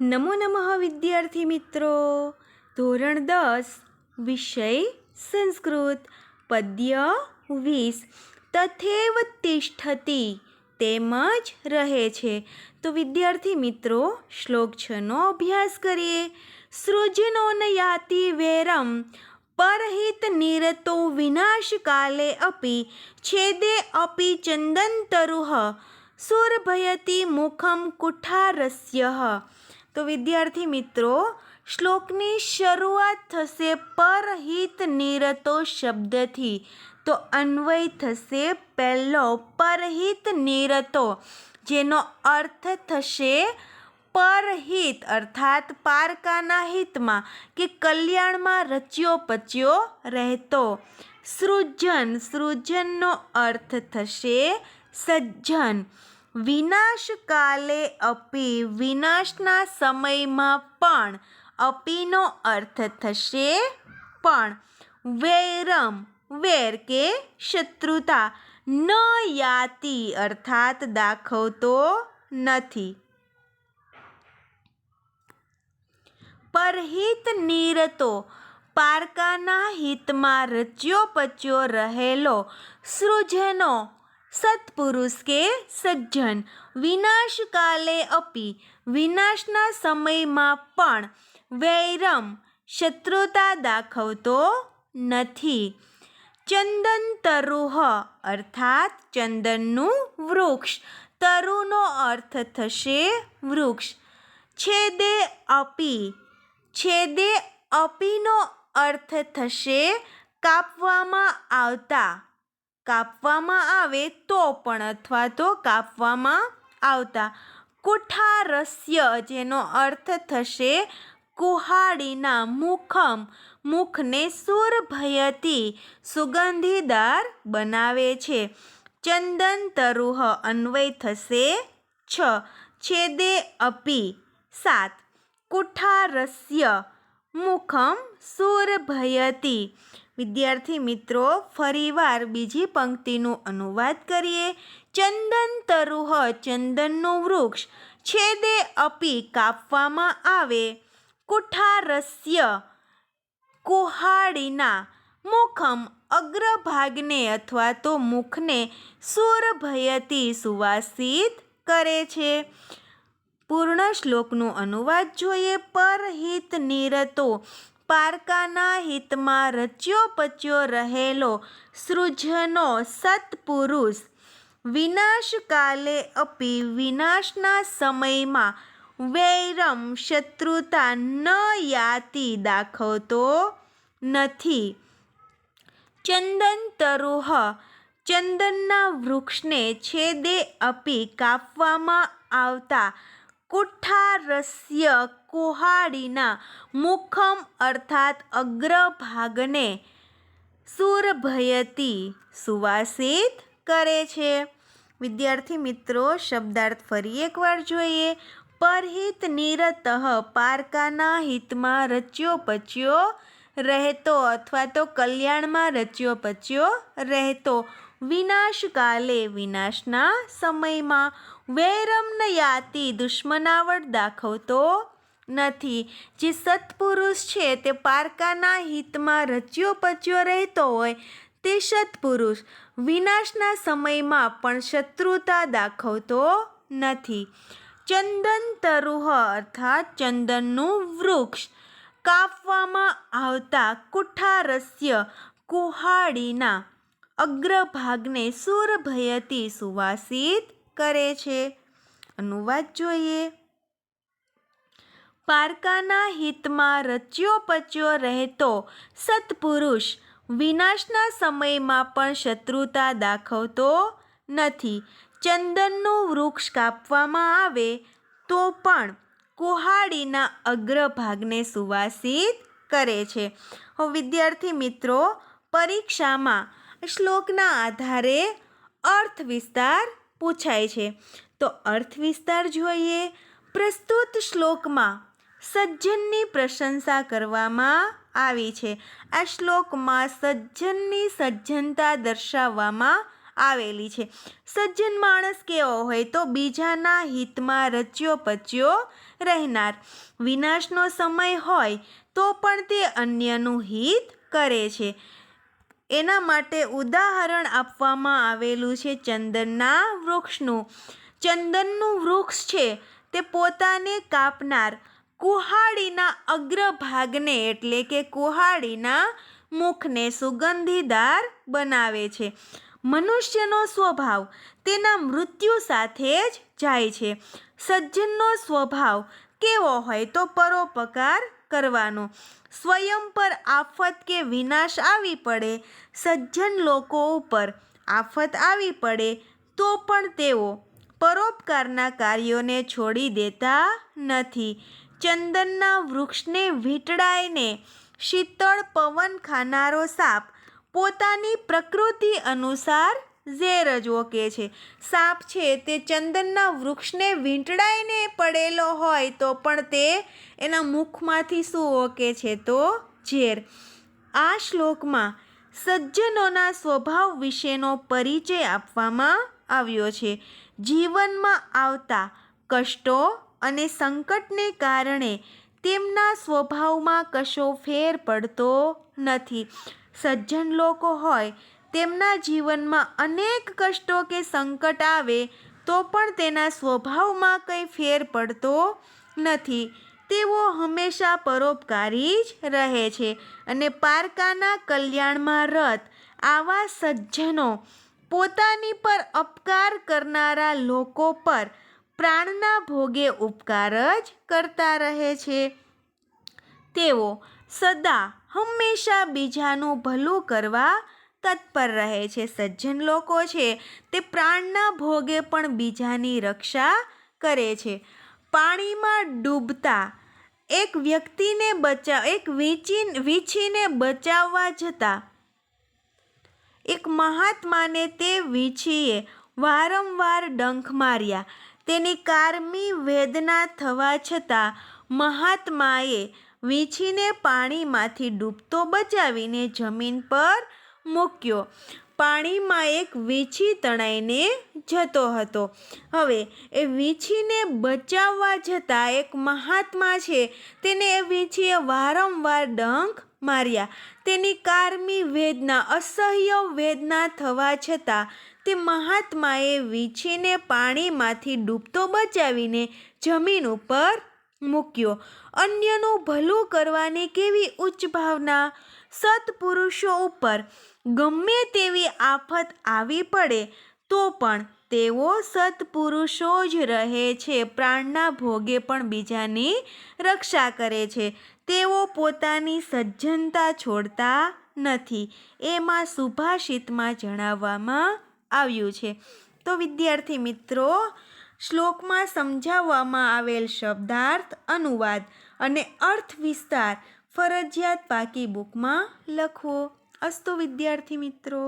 નમો નમઃ વિદ્યાર્થી મિત્રો. ધોરણ દસ, વિષય સંસ્કૃત, પદ્ય વીસ. તથેવ તિષ્ઠતી તેમજ રહે છે. તો વિદ્યાર્થી મિત્રો, શ્લોક છનો અભ્યાસ કરીએ. સૃજનો ન યાતિ વેરમ, પરહિત નિરતો વિનાશ કાલે અપી. છેદે અપી ચંદનતરુઃ સુરભયતી મુખમ કુઠારસ્ય તો વિદ્યાર્થી મિત્રો, શ્લોકની શરૂઆત થશે પરહિત નિરતો શબ્દથી. તો અન્વય થશે પહેલો પરહિત નિરતો, જેનો અર્થ થશે પરહિત, અર્થાત પારકાના હિતમાં, કે કલ્યાણમાં રચ્યો પચ્યો રહેતો. સૃજન, સૃજનનો અર્થ થશે સજ્જન. વિનાશ કાલે અપી વિનાશના સમયમાં પણ અપીનો અર્થ થશે પણ વૈરમ, વેર કે શત્રુતા, ન યાતિ અર્થાત દાખવતો નથી. પરહિત નિરતો પારકાના હિતમાં રચ્યો પચ્યો રહેલો સૃજનો સત્પુરુષ કે સજ્જન. વિનાશ કાલે અપી. વિનાશના સમયમાં પણ વૈરમ શત્રુતા દાખવતો નથી. ચંદન તરુહ, અર્થાત ચંદનનું વૃક્ષ. તરુનો અર્થ થશે વૃક્ષ. છેદે અપી. છેદે અપીનો અર્થ થશે કાપવામાં આવતા કાપવામાં આવે તો પણ અથવા તો કાપવામાં આવતા. કુઠારસ્ય જેનો અર્થ થશે કુહાડીના મુખમ. મુખને સુરભયતી સુગંધીદાર બનાવે છે. ચંદન તરુહ અન્વય થશે છ. છેદે અપી સાત. કુઠારસ્ય મુખમ સુરભયતી વિદ્યાર્થી મિત્રો, ફરીવાર બીજી પંક્તિનું અનુવાદ કરીએ. ચંદન તરુહ ચંદનનું વૃક્ષ છેદે અપી કાપવામાં આવે. કુઠારસ્ય કુહાડીના મુખમ અગ્રભાગને અથવા તો મુખને સુરભયતી સુવાસિત કરે છે. પૂર્ણ શ્લોકનું અનુવાદ જોઈએ. પરહિત નિરતો પારકાના હિતમાં રચ્યો પચ્યો રહેલો સૃજનો સત્પુરુષ. વિનાશકાલે અપી વિનાશના સમયમાં વૈરમ શત્રુતા ન યાતિ દાખવતો નથી. ચંદન તરુહ ચંદનના વૃક્ષને છેદે અપી કાપવામાં આવતા કુઠારસ્ય કુહાડીના મુખમ અર્થાત અગ્રભાગને સુરભયતી સુવાસિત કરે છે. વિદ્યાર્થી મિત્રો, શબ્દાર્થ ફરી એકવાર જોઈએ. પરહિત નિરતઃ પારકાના હિતમાં રચ્યો પચ્યો રહેતો અથવા તો કલ્યાણમાં રચ્યો પચ્યો રહેતો. વિનાશ કાલે વિનાશના સમયમાં વૈરમ્ન યાતિ દુશ્મનાવટ દાખવતો નથી. જે સત્પુરુષ છે તે પારકાના હિતમાં રચ્યો પચ્યો રહેતો હોય તે સત્પુરુષ. વિનાશના સમયમાં પણ શત્રુતા દાખવતો નથી. ચંદન તરુહ અર્થાત ચંદનનું વૃક્ષ કાપવામાં આવતા કુઠારસ્ય કુહાડીના અગ્રભાગને સુરભયતી સુવાસિત કરે છે. અનુવાદ જોઈએ. પારકાના હિતમાં રચ્યો પચ્યો રહેતો સત્પુરુષ વિનાશના સમયમાં પણ શત્રુતા દાખવતો નથી. ચંદનનું વૃક્ષ કાપવામાં આવે તો પણ કુહાડીના અગ્રભાગને સુવાસિત કરે છે. વિદ્યાર્થી મિત્રો, પરીક્ષામાં શ્લોકના આધારે અર્થ વિસ્તાર પૂછાય છે. તો અર્થ વિસ્તાર જોઈએ. પ્રસ્તુત શ્લોકમાં સજ્જનની પ્રશંસા કરવામાં આવી છે. આ શ્લોકમાં સજ્જનની સજ્જનતા દર્શાવવામાં આવેલી છે. સજ્જન માણસ કેવો હોય તો બીજાના હિતમાં રચ્યો પચ્યો રહેનાર. વિનાશનો સમય હોય તો પણ તે અન્યનું હિત કરે છે. એના માટે ઉદાહરણ આપવામાં આવેલું છે ચંદનના વૃક્ષનું. ચંદનનું વૃક્ષ છે, તે પોતાને કાપનાર કુહાડીના અગ્રભાગને, એટલે કે કુહાડીના મુખને સુગંધીદાર બનાવે છે. મનુષ્યનો સ્વભાવ તેના મૃત્યુ સાથે જ જાય છે. સજ્જનનો સ્વભાવ કેવો હોય તો પરોપકાર કરવાનો. સ્વયં પર આફત કે વિનાશ આવી પડે, સજ્જન લોકો ઉપર આફત આવી પડે, તો પણ તેઓ પરોપકારના કાર્યોને છોડી દેતા નથી. ચંદનના વૃક્ષને વીંટળાઈને શીતળ પવન ખાનારો સાપ પોતાની પ્રકૃતિ અનુસાર ઝેર જ ઓકે છે. સાપ છે તે ચંદનના વૃક્ષને વીંટળાઈને પડેલો હોય તો પણ તે એના મુખમાંથી શું ઓકે છે તો ઝેર. આ શ્લોકમાં સજ્જનોના સ્વભાવ વિશેનો પરિચય આપવામાં આવ્યો છે. જીવનમાં આવતા કષ્ટો અને સંકટને કારણે તેમના સ્વભાવમાં કશો ફેર પડતો નથી. સજ્જન લોકો હોય તેમના જીવનમાં અનેક કષ્ટો કે સંકટ આવે, તો પણ તેના સ્વભાવમાં કંઈ ફેર પડતો નથી. તેઓ હંમેશા પરોપકારી જ રહે છે અને પારકાના કલ્યાણમાં રત, આવા સજ્જનો, પોતાની પર અપકાર કરનારા લોકો પર પ્રાણના ભોગે ઉપકાર જ કરતા રહે છે. તેઓ સદા હંમેશા બીજાનું ભલું કરવા તત્પર રહે છે, સજ્જન લોકો છે, તે પ્રાણના ભોગે પણ બીજાની રક્ષા કરે છે. પાણીમાં ડૂબતા, એક વ્યક્તિને બચાવ એક વીંચી, વીંછીને બચાવવા જતાં, એક મહાત્માને તે વીંછીએ વારંવાર ડંખ માર્યા. તેની કારમી વેદના થવા છતાં, મહાત્માએ વીંછીને પાણીમાંથી ડૂબતો બચાવીને જમીન પર મૂક્યો. પાણીમાં એક વીંછી તણાઈને જતો હતો. હવે એ વીંછીને બચાવવા જતાં એક મહાત્મા છે. તેને એ વીંછીએ વારંવાર ડંખ માર્યા. તેની કારમી વેદના, અસહ્ય વેદના થવા છતાં તે મહાત્માએ વીંછીને પાણીમાંથી ડૂબતો બચાવીને જમીન ઉપર મૂક્યો. અન્યનું ભલું કરવાની કેવી ઉચ્ચ ભાવના? સત્પુરુષો ઉપર ગમે તેવી આફત આવી પડે, તો પણ તેઓ સત્પુરુષો જ રહે છે. પ્રાણના ભોગે પણ બીજાની રક્ષા કરે છે. તેઓ પોતાની સજ્જનતા છોડતા નથી. એમાં સુભાષિતમાં જણાવવામાં આવ્યું છે. તો વિદ્યાર્થી મિત્રો શ્લોકમાં સમજાવવામાં આવેલ શબ્દાર્થ અનુવાદ અને અર્થ વિસ્તાર ફરજિયાત પાકી બુકમાં લખવો અસ્તુ વિદ્યાર્થી મિત્રો.